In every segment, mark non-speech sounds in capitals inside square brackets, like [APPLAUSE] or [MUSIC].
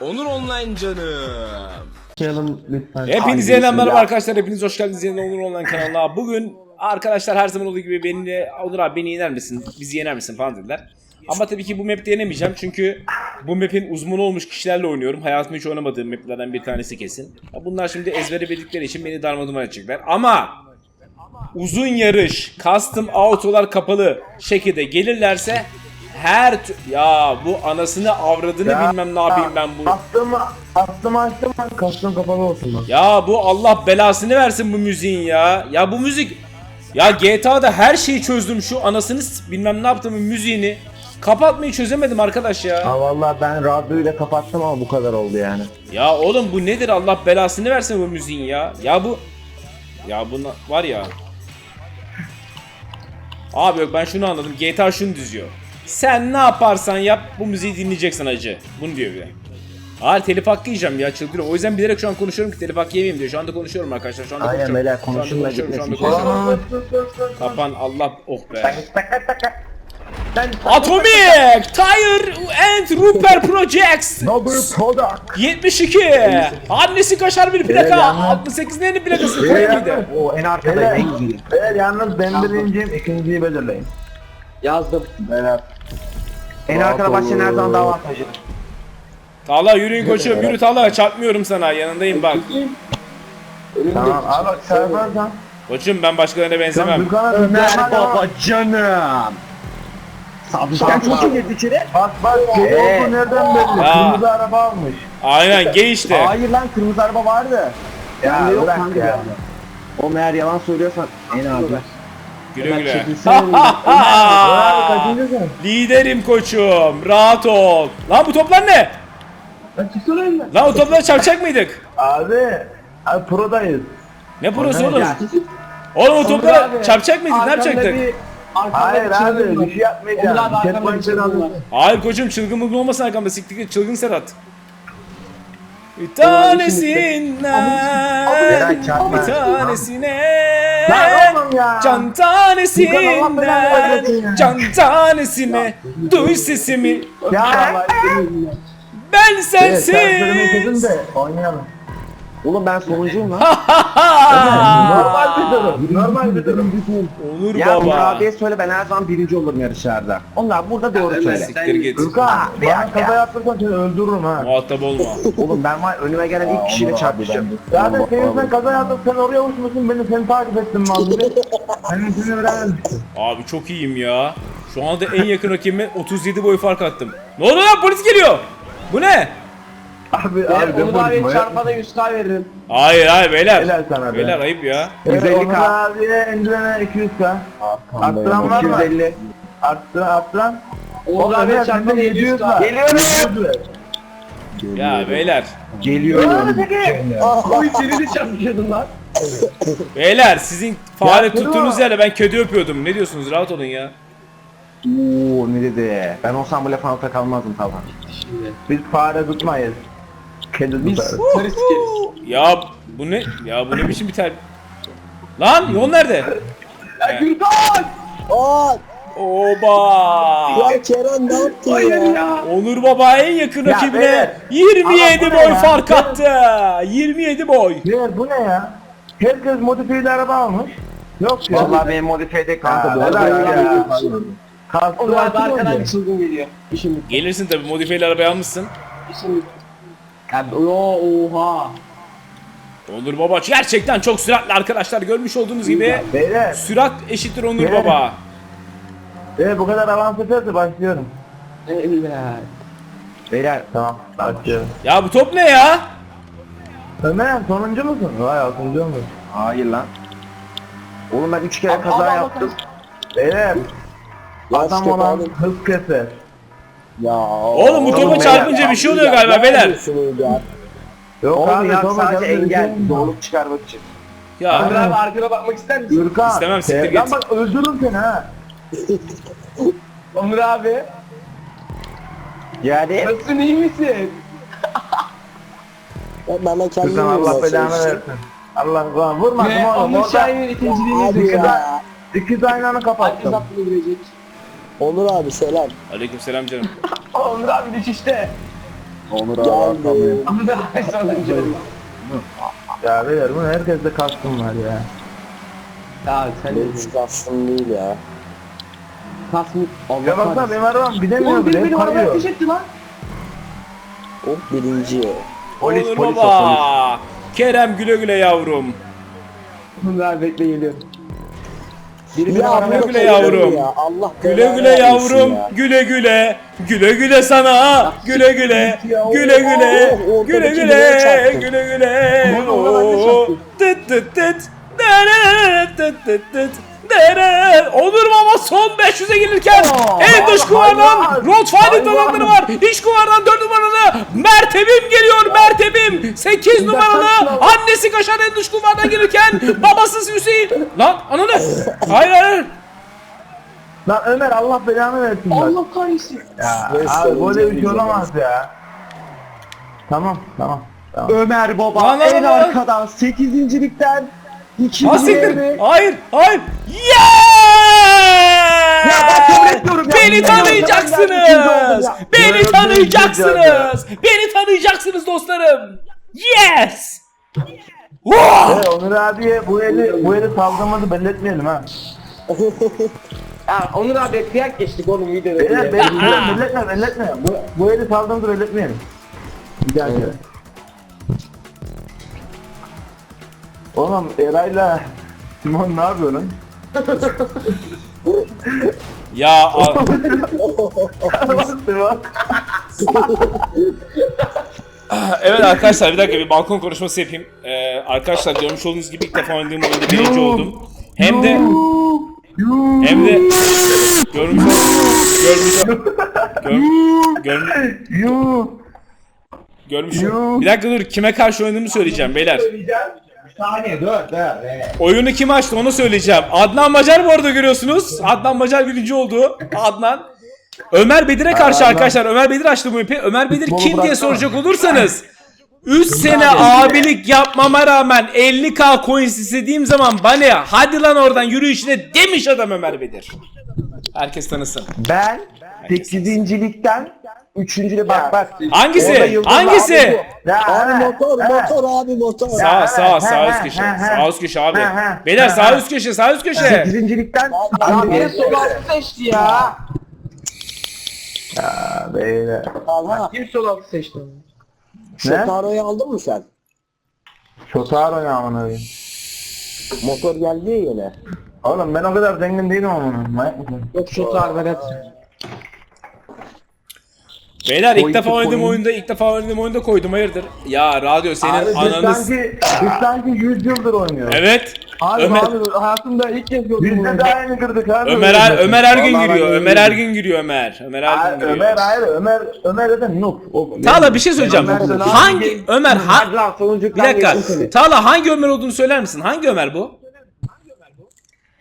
Onur Online canım. Başlayalım lütfen. Hepinize yeniden merhaba arkadaşlar. Hepiniz hoş geldiniz yeniden Onur Online kanalına. Bugün arkadaşlar her zaman olduğu gibi beni Onur abi beni yener misin? Bizi yener misin falan dediler. Ama tabii ki bu map'te yenemeyeceğim çünkü bu map'in uzmanı olmuş kişilerle oynuyorum. Hayatımda hiç oynamadığım map'lerden bir tanesi kesin. Bunlar şimdi ezbere bildikleri için beni darmadağın edecekler. Ama uzun yarış, custom autolar kapalı şekilde gelirlerse her tü- ya bu anasını avradını Ya, bilmem ne yapayım ben bu. Attım attım açtım kastım kapalı olsun bak. Ya bu Allah belasını versin bu müziğin ya. Ya bu müzik ya GTA'da her şeyi çözdüm şu anasını bilmem ne yaptım müziğini. Kapatmayı çözemedim arkadaş ya. Ha vallahi ben radyoyu da kapattım ama bu kadar oldu yani. Ya oğlum bu nedir Allah belasını versin bu müziğin ya. Ya bu ya buna var ya. Abi yok ben şunu anladım. GTA şunu diziyor. Sen ne yaparsan yap bu müziği dinleyeceksin acı. Bunu diyor bir de. Hayır telif hakkı yiyeceğim ya çıldırıyorum. O yüzden bilerek şu an konuşuyorum ki telif hakkı yemeyeyim diyor. Şu anda konuşuyorum arkadaşlar. Şu anda Aynen konuşuyorum. beyler konuşuyorum, şu anda gitmesin. konuşuyorum. Kapan Allah oh be. Ben Atomic Tire and Rupert Projects Noble Product. 72 Annesi kaşar bir plaka Beyler, yalnız- 68 nerenin plakası Koy? O en arkada en iyi. Beyler yalnız ben birinciyim ikinciyi belirleyin. Yazdım. Beyler. En arkada başlayan her zaman daha avantajlı. Tala yürüyün koçum yürü Tala çarpmıyorum sana yanındayım bak Tamam al bak. Koçum ben başkalarına benzemem Ömer baba canım. Sadıçtan çok iyi girdi içeri. Bak bak Ee. bu nereden belli? Kırmızı araba almış. Aynen gay işte Hayır lan kırmızı araba vardı. Ya Bende yok bırak kanka ya. ya. O meğer yalan söylüyorsan en abi. Güle güle çekilsene. Bravo [LAUGHS] kaçıncısın? Liderim koçum rahat ol Lan bu toplar ne? Lan çıksana önüne. Lan o topları çarpacak mıydık? Abi. Abi prodayız. Ne burası oğlum? Ya, Oğlum o Onur topları abi, çarpacak mıydık ne arkamda yapacaktık? bir- arkamda Hayır bir çılgın abi var. bir şey yapmayacağım. Onur abi arkamda bir Checkpoint'leri çılgın var. alıyorsun. Hayır koçum çılgın mılgın olmasın arkamda siktir git çılgın Serhat Bir tanesinden. Bir tanesine. Can tanesinden. Can tanesine Duy sesimi Ya Ben Evet, sen sensiz söylemeyi de oynayalım. Oğlum ben sonuncuyum lan. Durum. Normal bir durum. Onur ya Onur baba abiye söyle ben her zaman birinci olurum yarışlarda. Onlar burada doğru söyle. Siktir git bir bana dakika. kaza yaptırsan seni öldürürüm ha. Muhatap olma [LAUGHS] Oğlum ben var önüme gelen ilk kişiyle çarpışacağım. Zaten senin sen kaza yaptın sen oraya uçmuşsun beni [LAUGHS] seni takip ettim gibi. Benim seni öğrenmemiştim. Abi çok iyiyim ya Şu anda en yakın rakibime 37 boy fark attım Ne oluyor lan polis geliyor Bu ne? Abi abi Onur abiye çarpana 100k veririm. Hayır hayır beyler Helal sana be. Beyler ayıp ya Evet, 150K. Onur abiye endülene 200k. Arttıran var mı? 250. Arttıran arttıran. Onur abiye çarpana 700k. Geliyorum. Ya beyler Geliyorum. Oy seni de çarpışıyordun lan. Beyler sizin fare Ya, tuttuğunuz yerde ben kedi öpüyordum. Ne diyorsunuz? Rahat olun ya. Oo ne dedi? Ben olsam bu lafın altına kalmazdım tamam. Biz fare tutmayız. Tutarız. Ya bu ne? Ya bu ne biçim bir ter... Lan yol nerede? Gürkan! Oba! Ya Kerem ne yaptın Hayır ya? Onur Baba en yakın Ya rakibine beyler, 27 ama bu ne boy ya? fark attı. 27 boy. Beyler bu ne ya? Herkes modifiyeli araba almış. Yok ya. Vallahi benim modifiyede kanka bu arada. ya. Kalktı Onur abi baktı arkadan çılgın geliyor. İşim Gelirsin tabi modifiyeli arabayı almışsın. işim. Abi yo oha. Onur Baba gerçekten çok süratli arkadaşlar görmüş olduğunuz gibi. Beyler, Sürat eşittir Onur Beyler. Baba. beyler bu kadar avans ederse başlıyorum. Eller. Beyler Tamam, başlıyorum. Ya bu top ne ya? Ömer sonuncu musun? Vay altıncı olmuş. hayır lan. Oğlum ben üç kere kaza yaptım. Beyler, adam olan hız keser. Oğlum bu topa çarpınca bir şey oluyor galiba beyler. Yok Oğlum abi, ya sadece engel. Doğruluk çıkarmak için. Ya Abi, arkana bakmak ister misin? Gürkan. İstemem, siktir Lan git. bak öldürürüm seni ha. [LAUGHS] Onur abi. Yani. Nasılsın iyi misin? Bana kendimi Gürkan Allah belanı versin. Allah Allah vurmadım oğlum. Onur Şahin'in ikinciliğini ya. ikiz aynanı kapattım. girecek. Onur abi selam. Aleykümselam canım. [LAUGHS] Onur abi düşüşte. Onur abi. Onur abi [LAUGHS] sonuncu. Ya beyler bunu herkeste kastım var ya. Ya sen Hiç kastım değil ya. kasmı Allah Ya baksana benim arabam gidemiyor bile benim arabaya ateş etti lan. Hop birinci. Polis Onur polis baba. Kerem güle güle yavrum. Abi bekle geliyorum. Biri benim Ya güle güle yavrum. Ya. Allah Güle güle yavrum. ya. Güle güle. Güle güle sana. Güle güle. Güle güle. Güle güle. Güle güle. Tıt tıt tıt. Tıt tıt tıt. Dere. Onur baba son 500'e gelirken Aa, en dış kuvardan hayvan. dolanları var. İç kuvardan 4 numaralı Mertebim geliyor Mertebim. 8 numaralı annesi kaşar en dış kuvardan gelirken babası Hüseyin. Lan ananı. Hayır hayır. Lan Ömer Allah belanı versin. Allah kahretsin. Ya Neyse, abi böyle bir şey olamaz ya. Tamam tamam. tamam. Ömer baba Lan, lan, en lan. arkadan 8.likten Ha 2. siktir. Hayır, hayır. Yeah! ben kabul etmiyorum ya. Beni Ben tanıyacaksınız. ya. Beni tanıyacaksınız. Beni tanıyacaksınız dostlarım. Yes! Wow! Evet, Onur abiye bu eli bu eli saldırmadı belli etmeyelim ha. [LAUGHS] Ya Onur abi kıyak geçtik oğlum videoda. Beyler belli belli etme belli etme. Bu, bu eli saldırmadı belli etmeyelim. Bir daha kere. Oğlum Eray'la Simon ne yapıyor lan? Ya a- [LAUGHS] Simon. evet arkadaşlar bir dakika bir balkon konuşması yapayım. Ee, arkadaşlar görmüş olduğunuz gibi ilk defa oynadığım oyunda birinci oldum. Hem de hem de görmüş görmüş gör, görmüş görmüş. Bir dakika dur kime karşı oynadığımı söyleyeceğim beyler. Saniye dur. Oyunu kim açtı onu söyleyeceğim. Adnan Macar bu arada görüyorsunuz. Adnan Macar birinci oldu. Adnan. Ömer Bedir'e karşı Adnan. arkadaşlar. Ömer Bedir açtı bu ipi. Ömer Bedir Bolu kim diye soracak olursanız. 3 sene abilik yapmama rağmen 50k coins istediğim zaman bana hadi lan oradan yürü işine demiş adam Ömer Bedir. Herkes tanısın. Ben 8.likten 3. bak bak. Hangisi? Hangisi? abi motor motor abi motor. Sağ sağ sağ üst köşe. Sağ üst köşe abi. Beyler sağ üst köşe sağ üst köşe. 8.likten Ya Abi, beni sol altı seçti ya. Ya beyler. Talha, Kim sol altı seçti? Shotaro'yu aldın mı sen? Şotaro ya amına koyayım. Motor geldi ya yine. Oğlum ben o kadar zengin değilim amına. Yok şu tarih et. Beyler ilk defa oynadığım oyunda ilk defa oynadığım oyunda koydum hayırdır? Ya radyo senin Abi biz ananız. sanki, biz sanki 100 yıldır oynuyoruz. Evet. Abi Ömer- abi hayatımda ilk kez gördüm Biz bunu. de daha yeni kırdık abi. Ömer Er- Ömer Ergün Vallahi giriyor. ben Ömer öyle Ergün giriyor Ömer. Ömer Ergün Ay, giriyor. Ömer hayır Ömer Ömer zaten noob. O- Tağla bir şey söyleyeceğim. Ömer sen abi Hangi Ömer ha lan bir dakika. Tağla hangi Ömer olduğunu söyler misin? Hangi Ömer bu?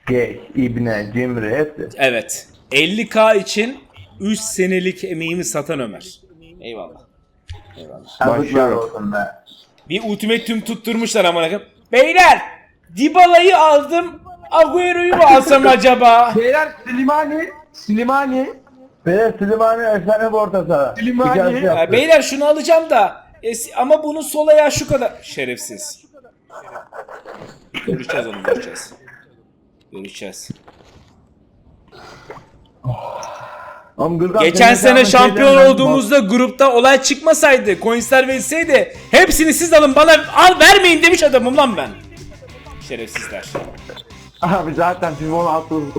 Geç, İbne, Cimri hepsi. Evet. 50k için 3 senelik emeğimi satan Ömer. Eyvallah. Yazıklar Başlıyorum. olsun be. Bir ultimatum tutturmuşlar amına koyayım. Beyler, Dybala'yı aldım. Agüero'yu mu alsam [LAUGHS] acaba? Beyler Slimani. Slimani. Ve Slimani efsane bir orta saha. Slimani. Ya beyler şunu alacağım da es- ama bunun sol ayağı şu kadar şerefsiz. Görüşeceğiz onu göreceğiz. Görüşeceğiz. Geçen sene şampiyon olduğumuzda grupta olay çıkmasaydı, coinsler verilseydi hepsini siz alın bana al vermeyin demiş adamım lan ben. Şerefsizler. Abi zaten siz onu attınız.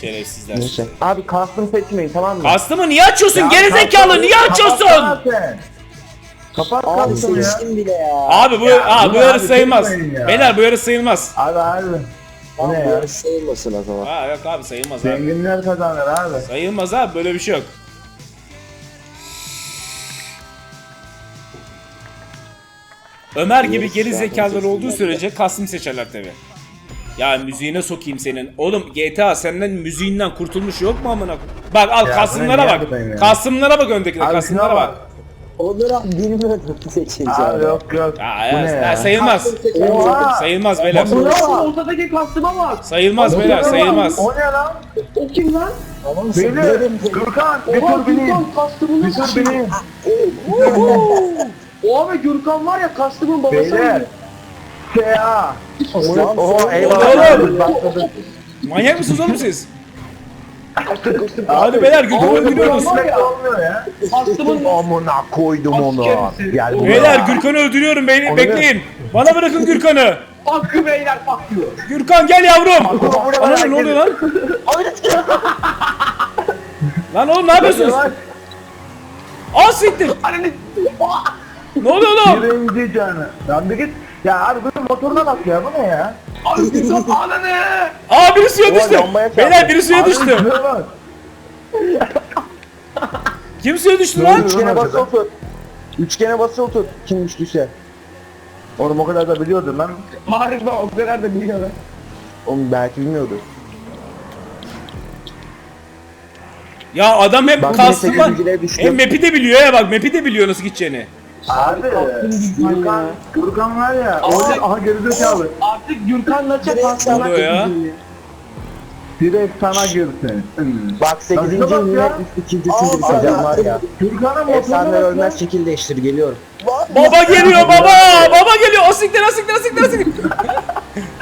Şerefsizler. Abi custom seçmeyin tamam mı? Kastımı niye açıyorsun Ya gerizekalı kapat- niye açıyorsun? Kapat Abi kapısını ya. seçtim bile ya. Abi bu Ya, aa, bu ne yarı abi, sayılmaz. çekmeyin ya. Beyler bu yarı sayılmaz. Abi abi. Abi ne ya? sayılmasın o zaman. Aa yok abi sayılmaz abi. Zenginler kazanır abi. Sayılmaz abi böyle bir şey yok. Ömer gibi geri zekalar olduğu sürece Kasım seçerler tabi. Ya müziğine sokayım senin. Oğlum GTA senden müziğinden kurtulmuş yok mu amına? koyayım? Bak al Ya Kasımlara bak. yapayım ya? Kasımlara bak öndekine. Abi Kasımlara şuna bak. bak. Onur abi bilmiyordum seçeceğim. Abi yok yok. Ya, Bu ya, ne ya, ya? sayılmaz. Oha! Sayılmaz beyler. Ortadaki kastıma bak. Sayılmaz beyler sayılmaz. O ne lan? O kim lan? Beyler, Gürkan, bir tur bineyim. kastı bunu Bir tur bineyim. O abi Gürkan var ya kastımın babası. Beyler. K.A. Oho Oğlum. eyvallah. Manyak mısınız oğlum siz? Hadi beyler öldürüyoruz. ya. Olmuyor ya. Kastımın Amına koydum onu. Gel buraya. Beyler Gürkan'ı öldürüyorum beni bekleyin. Bana bırakın Gürkan'ı. hakkı beyler bak diyor. Gürkan gel yavrum. Ana ne oluyor lan? [LAUGHS] lan oğlum ne yapıyorsunuz? Aa siktir. Ne oluyor oğlum? Birinci canı. Lan bir git. Ya abi bunun motoruna bak ya bu ne ya? Abi Gürkan ananı. Aa biri suya düştü. Beyler biri suya düştü. Kim suya düştü lan? Üçgene basılı tut. Üçgene basılı tut. Kim düştüyse. Oğlum o kadar da biliyordum ben. Harbi o kadar da biliyorlar. Oğlum belki bilmiyordur. Ya adam Bak, kastı var. Hem map'i de biliyor ya bak map'i de biliyor nasıl gideceğini. Abi Gürkan, Gürkan var ya. Orada aha gerizekalı. Artık Gürkan'la kastına oluyor ya? Direkt sana girsin. Bak 8. Lan şuna bak yine ya. var ya. Motoruna Efsaneler ya. ölmez şekil değiştir geliyorum. Baba geliyor baba. Baba geliyor. Asiktir asiktir asiktir asiktir. [LAUGHS]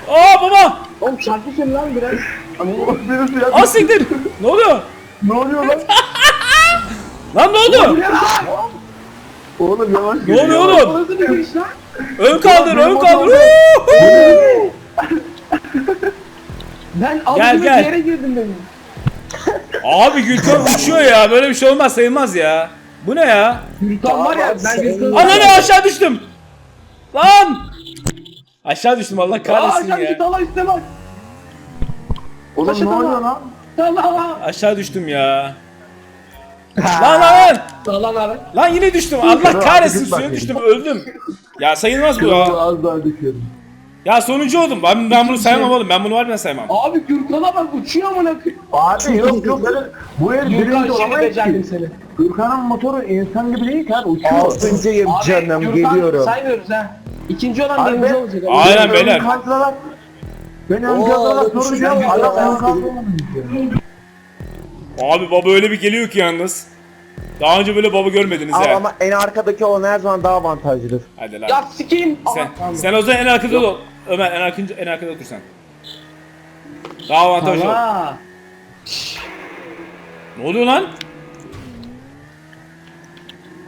Aa baba. Oğlum şarkı söyle lan biraz. Birisi ya- Asiktir. Ne oluyor? Ne oluyor lan? Lan ne oldu? Oğlum yavaş Ne oluyor oğlum? Nasıl lan? Ön kaldır ön kaldır. Huhu! Ben Gel, aldığım gel. yere girdim benim. Abi Gülkan uçuyor ya. Böyle bir şey olmaz sayılmaz ya. Bu ne ya? Gürkan var ya ben Gürkan'ı... Ananı aşağı düştüm. Lan. Aşağı düştüm Allah Aa kahretsin sen git ya. Allah üstte bak. Oğlum ne oluyor lan? Aşağı düştüm ya. Lan lan lan. Sağlan abi. Lan yine düştüm. Allah kahretsin suya düştüm öldüm. Ya sayılmaz bu ya. Az daha düşüyorum. Ya sonuncu oldum. Ben, ben bunu sayamam oğlum. Ben bunu harbiden sayamam. Abi Gürkan'a bak uçuyor amına koyayım. Abi yok yok. Bu el Gürkan birinci şimdi olamayız becerdim ki. seni. Gürkan'ın motoru insan gibi değil ki abi uçuyor. Altıncıyım Abi canım Gürkan geliyorum. saymıyoruz ha. İkinci olan Abi birinci ben- olacak. Aynen Beni beyler. ön kaldırarak- Beni ön Oo, soracağım. Adam ön Ben- kaldıramamış ya. Abi baba öyle bir geliyor ki yalnız. Daha önce böyle baba görmediniz Ama, ya. ama en arkadaki olan her zaman daha avantajlıdır. Hadi lan. Ya sikeyim. Sen, Aha, sen o zaman en arkada ol. Ömer en arkada, en arkada otur sen. Daha avantajlı ol. Ne oluyor lan?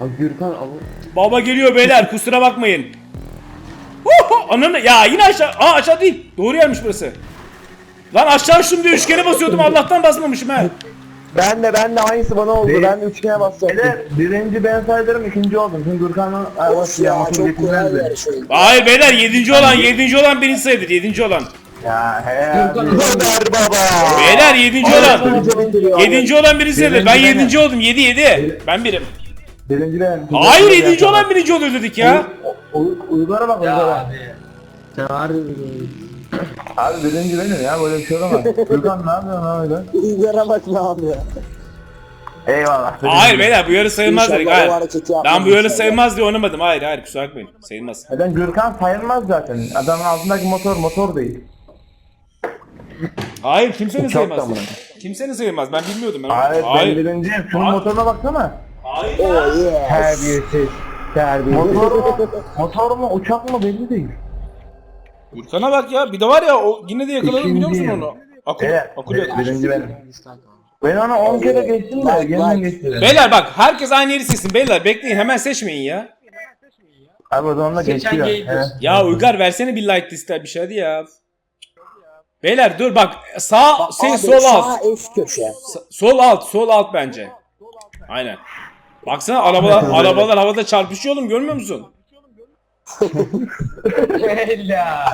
Abi Gürkan abi. Baba geliyor beyler kusura bakmayın. Huhu, Ananı ya yine aşağı. Aa aşağı değil. Doğru yermiş burası. Lan aşağı uçtum diye üçgene basıyordum Allah'tan basmamışım ha. Ben de ben de aynısı bana oldu. Değil. Ben de üçgene basacaktım. Beyler birinci ben sayılırım ikinci oldum. Şimdi Gürkan'ın ya kolay bir yarış oyun. Hayır beyler yedinci olan yedinci olan birinci sayıdır yedinci olan. Ya he. Ömer baba. Beyler yedinci olan. Yedinci olan birinci sayıdır. Ben yedinci oldum yedi yedi. Ben birim. Birinci ben. Hayır yedinci olan birinci oluyor dedik ya. Uygar'a bak Ya Uygar'a. abi. Ya harbi. Abi birinci benim ya böyle bir şey olamaz. Gürkan ne yapıyorsun abi öyle? Uygar'a bak ne yapıyor. Eyvallah. Hayır beyler bu yarı sayılmaz dedik. İnşallah o Hayır. hareketi Ben bu yarı inşallah. sayılmaz diye oynamadım. Hayır hayır kusura bakmayın. Sayılmaz. Neden Gürkan sayılmaz zaten. Adamın altındaki motor motor değil. Hayır kimsenin Uçak da sayılmaz. mı? Kimsenin sayılmaz. Ben bilmiyordum. Ben. Hayır, Hayır. ben birinciyim. Şunun Hayır. motoruna baksana. Hayır. Oh yes. Terbiyesiz. Terbiyesiz. Motor mu? motor mu? Uçak mı belli değil. Gürkan'a bak ya. Bir de var ya o yine de yakaladım biliyor musun İkinciyim. onu? Akıl, Evet. akıl yakaladı. Birinci benim. Ben onu 10 kere geçtim de yeniden geçtim. Beyler bak herkes aynı yeri seçsin. Beyler bekleyin hemen seçmeyin ya. Abi o zaman da Seçen geçiyor. geydir. Evet. Ya Uygar versene bir like liste bir şey hadi ya. Beyler dur bak sağ Bak şey abi, sol alt. Sağ üst köşe. Sa- Sol alt, sol alt bence. Aynen. Baksana arabalar [LAUGHS] arabalar havada çarpışıyor oğlum görmüyor musun? Hella.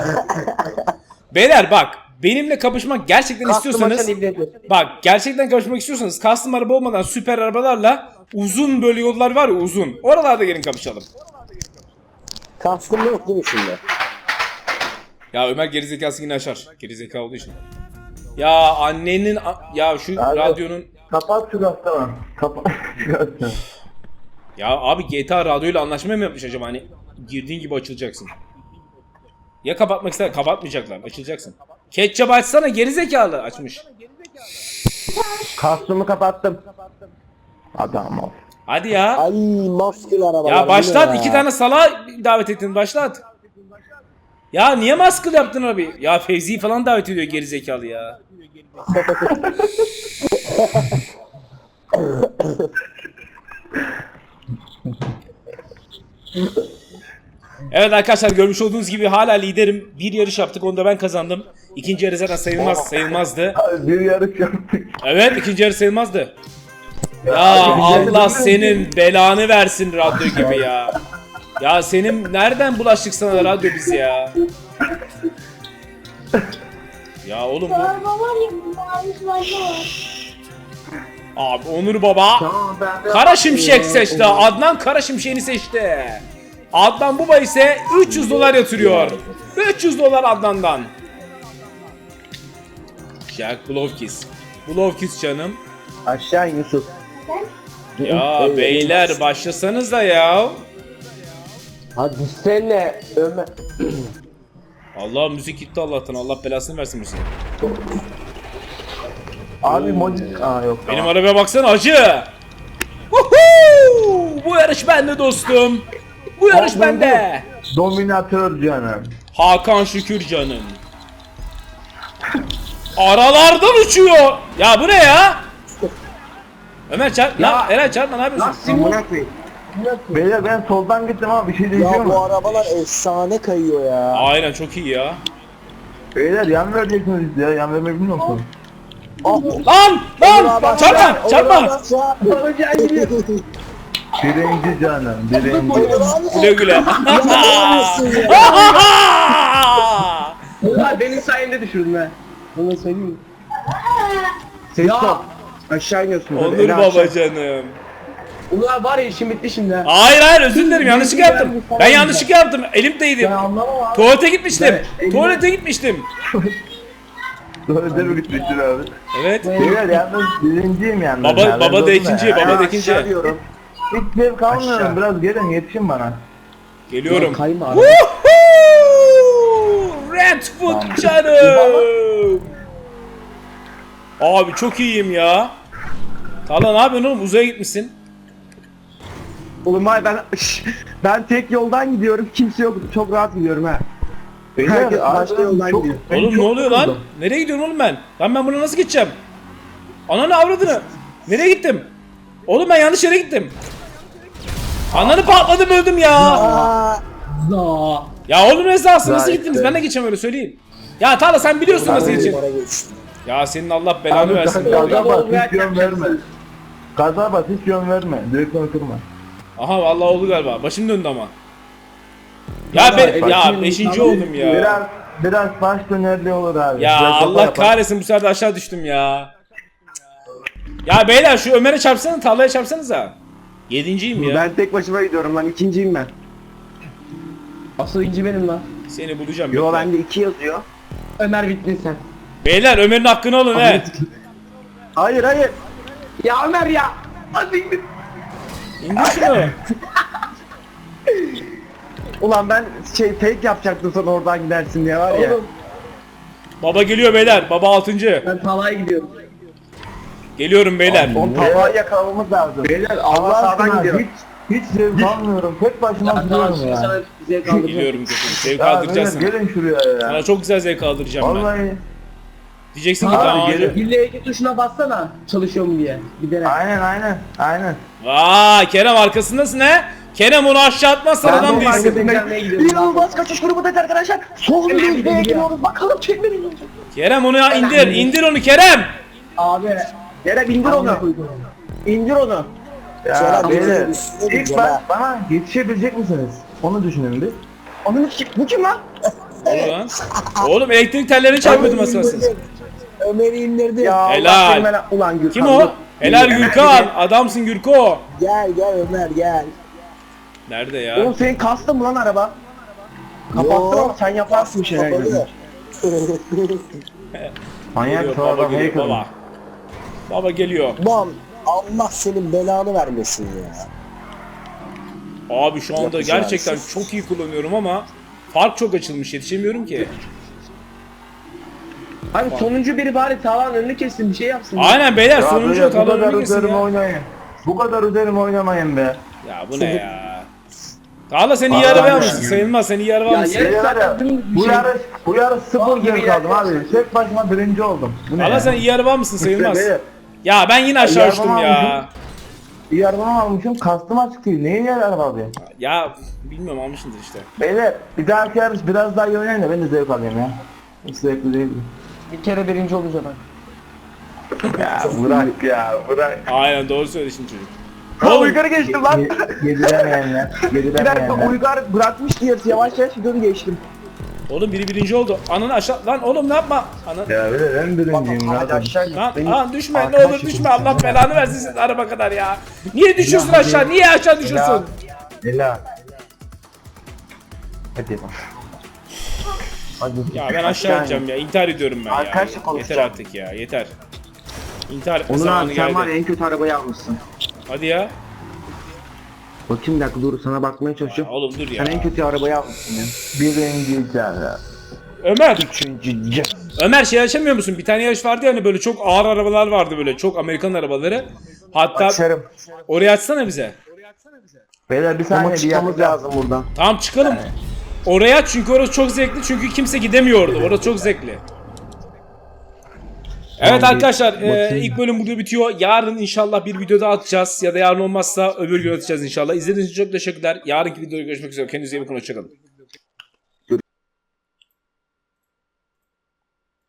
Beyler bak benimle kapışmak gerçekten Kastım istiyorsanız açan ibnedir. bak gerçekten kapışmak istiyorsanız custom araba olmadan süper arabalarla uzun böyle yollar var ya uzun. Oralarda gelin kapışalım. Kastım yok değil mi şimdi? Ya Ömer gerizekası yine aşar. Gerizekalı olduğu için. Ya annenin a- ya şu Abi. radyonun Kapat şu gazete Kapat şu gazete. Ya abi GTA radyoyla anlaşma mı yapmış acaba hani girdiğin gibi açılacaksın. Ya kapatmak ister kapatmayacaklar açılacaksın. Ketçap açsana gerizekalı açmış. Kastımı kapattım. Adam ol. Hadi ya. Ay maskeli arabalar. Ya başlat iki tane sala davet ettin başlat. Ya niye maskıl yaptın abi? Ya Fevzi'yi falan davet ediyor gerizekalı ya. [LAUGHS] [LAUGHS] Evet arkadaşlar görmüş olduğunuz gibi hala liderim. Bir yarış yaptık onu da ben kazandım. İkinci yarı zaten sayılmaz, sayılmazdı. Bir yarış yaptık. Evet ikinci yarı sayılmazdı. Ya Allah senin belanı versin radyo gibi ya. Ya senin nereden bulaştık sana radyo biz ya? Ya oğlum bu... Araba var ya mavi slajda var. Abi Onur Baba Kara Şimşek seçti. Adnan Kara Şimşek'i seçti. Adnan Baba ise 300 dolar yatırıyor. 300 dolar Adnan'dan. Jack Blovkis. Blovkis canım. Aşağı Yusuf. Ya beyler başlasanız da ya. Hadi sen Ömer. [CLEARS THROAT] Allah müzik gitti Allah'tan. Allah belasını versin müziği. Abi mod... Aa yok. Benim arabaya baksana acı. Huhu! Bu yarış bende dostum. Bu yarış Aa, bende. Dominatör canım. Hakan Şükür canım. Aralardan uçuyor. Ya bu ne ya? Ömer çarp. Ya Eren çarpma ne yapıyorsun? Amına koyayım. Beyler ben soldan gittim ama bir şey Ya değişiyor bu mu? arabalar efsane kayıyor ya. Aynen çok iyi ya. Beyler yan vereceksiniz ya. Yan vermeyi bilmiyor musun? Lan! Lan! Çarpma! Çarpma! Birinci canım. Birinci. Güle güle. [LAUGHS] Ulan benim sayemde düşürdün ha. Bunu söyleyeyim. Ses top. Aşağı iniyorsun. Onur eli aşağı. baba canım. Ulan var ya işim bitti şimdi ha. Hayır hayır özür dilerim yanlışlık yaptım. Ben yanlışlık yaptım. Elim değdi. Ben anlamam abi. Tuvalete gitmiştim. Tuvalete gitmiştim. [LAUGHS] De mi gitmişsin abi? Evet. Beyler yalnız birinciyim yalnız. Baba ya, baba da ikinci, ya. baba da ikinci. Hiç zevk almıyorum. Aşağı. Biraz gelin yetişin bana. Geliyorum. Kayma abi. Redfoot canım. Abi çok iyiyim ya. Tala ne yapıyorsun oğlum? Uzaya gitmişsin. Oğlum hayır ben [LAUGHS] ben tek yoldan gidiyorum. Kimse yok. Çok rahat gidiyorum ha. Beyler Herkes başka yoldan gidiyor. Oğlum ne oluyor lan? Nereye gidiyorum oğlum ben? Lan ben buna nasıl gideceğim? Ananı avradını. Nereye gittim? Oğlum ben yanlış yere gittim. Ananı patladım öldüm ya. Za. Ya oğlum esasında nasıl Vay gittiniz? be. Ben de geçeceğim öyle söyleyeyim. Ya Tala sen biliyorsun nasıl geçti. Ya senin Allah belanı Abi versin. gaza bas hiç yön verme. Gaza bas hiç yön verme. Direksiyon kırma. Aha vallahi oldu galiba. Başım döndü ama. Ya ben ya beşinci oldum ya. Biraz biraz baş dönerli olur abi. Ya Biraz Allah yapar. kahretsin bu sefer de aşağı düştüm ya. Ya beyler şu Ömer'e çarpsana, tavlaya çarpsanıza. Yedinciyim ya. Ben tek başıma gidiyorum lan. ikinciyim ben. Asıl inci benim lan. Seni bulacağım. Yo bende iki yazıyor. Ömer bittin sen. Beyler Ömer'in hakkını alın he. Hayır hayır. Ya Ömer ya. Hadi gidin. İndir şunu. [LAUGHS] Ulan ben şey fake yapacaktım sana oradan gidersin diye var ya. Oğlum Baba geliyor beyler. Baba altıncı. ben talaya gidiyorum. Geliyorum beyler. Son tavağı yakalamamız lazım. Beyler Allah sağdan aşkına gidiyor. hiç hiç zevk almıyorum. Tek başıma daha gidiyorum şimdi ya. sana. Geliyorum kızım. Zevk Ya aldıracağız beyler sana. gelin şuraya ya. Sana çok güzel zevk aldıracağım ben. Vallahi. Diyeceksin ki Abi, tamam gelin. Hile iki tuşuna bassana. Çalışıyor mu diye. Giderek. Aynen aynen. Aynen. Vay Kerem arkasındasın he. Kerem onu aşağı atmazsan adam Ben değilsin. marketing gelmeye gidiyorum. İnanılmaz kaçış grubundayız arkadaşlar. Sol Hemen yürüyüşe gidiyor. gidiyoruz. Bakalım çekmenin olacak. Kerem onu ya indir. indir onu Kerem. Abi. Kerem indir onu. İndir onu. Ya Kerem, beyler. üstüne İlk bir bana yetişebilecek misiniz? Onu düşünün bir. Onun için bu kim lan? Ulan. Oğlum elektrik tellerini çarpıyordum asasın. Ömer'i indirdi. Ya Allah Helal. seni Ulan Gürkan. Kim o? Helal Gürkan. Adamsın Gürko. Gel gel Ömer gel. Nerede ya? Oğlum senin kastı mı lan araba? Kapattın ama sen yaparsın bir şeyler. Kapalı. [LAUGHS] Manyak Geliyor, sonra baba adam geliyor hacker. baba. Baba geliyor. Lan Allah senin belanı vermesin ya. Abi şu anda Yapacağız. gerçekten çok iyi kullanıyorum ama fark çok açılmış yetişemiyorum ki. Abi sonuncu biri bari tavan önünü kessin bir şey yapsın. Aynen beyler Ya sonuncu böyle bu kadar talanını kesin üzerime ya. oynayın. Bu kadar üzerime oynamayın be. Ya bu ne ya? Tala sen iyi araba almışsın. Sayılmaz sen iyi araba Ya almışsın. yarış Şey var ya, bu şey. yarış, bu yarış sıfır Bal gibi zevk aldım yarış. abi. Tek başıma birinci oldum. Bu ne Tala ya? sen iyi araba almışsın sayılmaz. Beyler, Ya ben yine aşağı İyi uçtum araba ya. almışım. İyi arabamı almışım. Kastım açık değil. Neyin yer araba abi? Ya bilmiyorum almışsındır işte. Beyler bir dahaki yarış biraz daha iyi oynayın da ben de zevk alayım ya. Hiç zevkli değil. Bir kere birinci olacağım ben. Ya bırak ya bırak. Aynen doğru söylesin çocuk. Oğlum, Uygar'ı geçtim lan. Ye- Yediremeyenler. [LAUGHS] Bir dakika Yediremeyenler. Uygar bırakmış diye yavaş yavaş gidiyorum geçtim. Oğlum biri birinci oldu. Ananı aşağı... Lan oğlum ne yapma? Ana... Ya beyler ben birinciyim Hadi zaten. aşağı git. Lan aa, düşme ne olur düşme Allah belanı versin senin araba kadar ya. Niye düşüyorsun aşağı? Niye aşağı düşüyorsun? Ela. Hadi bak. Hadi. Ya ben aşağı ineceğim ya. İntihar ediyorum ben ya. Arkadaşla Yeter artık ya. Yeter. İntihar etme Onur zamanı abi sen var ya geldi. en kötü arabayı almışsın. Hadi ya. Bakayım bir dakika dur sana bakmaya çalışıyorum. Oğlum dur ya. Sen en kötü arabayı almışsın ya. Birinci canım. Ömer. Üçüncü. Ömer şey yaşamıyor musun? Bir tane yarış vardı ya hani böyle çok ağır arabalar vardı böyle. Çok Amerikan arabaları. Hatta Açarım. oraya açsana bize. Beyler bir Ama saniye bir çıkmamız lazım buradan. Tamam çıkalım. Oraya aç çünkü orası çok zevkli. Çünkü kimse gidemiyor orada. Orası çok zevkli. Evet arkadaşlar e, ilk bölüm burada bitiyor. Yarın inşallah bir video daha atacağız. Ya da yarın olmazsa öbür gün atacağız inşallah. İzlediğiniz için çok teşekkürler. Yarınki videoda görüşmek üzere. Kendinize iyi bakın. Hoşçakalın.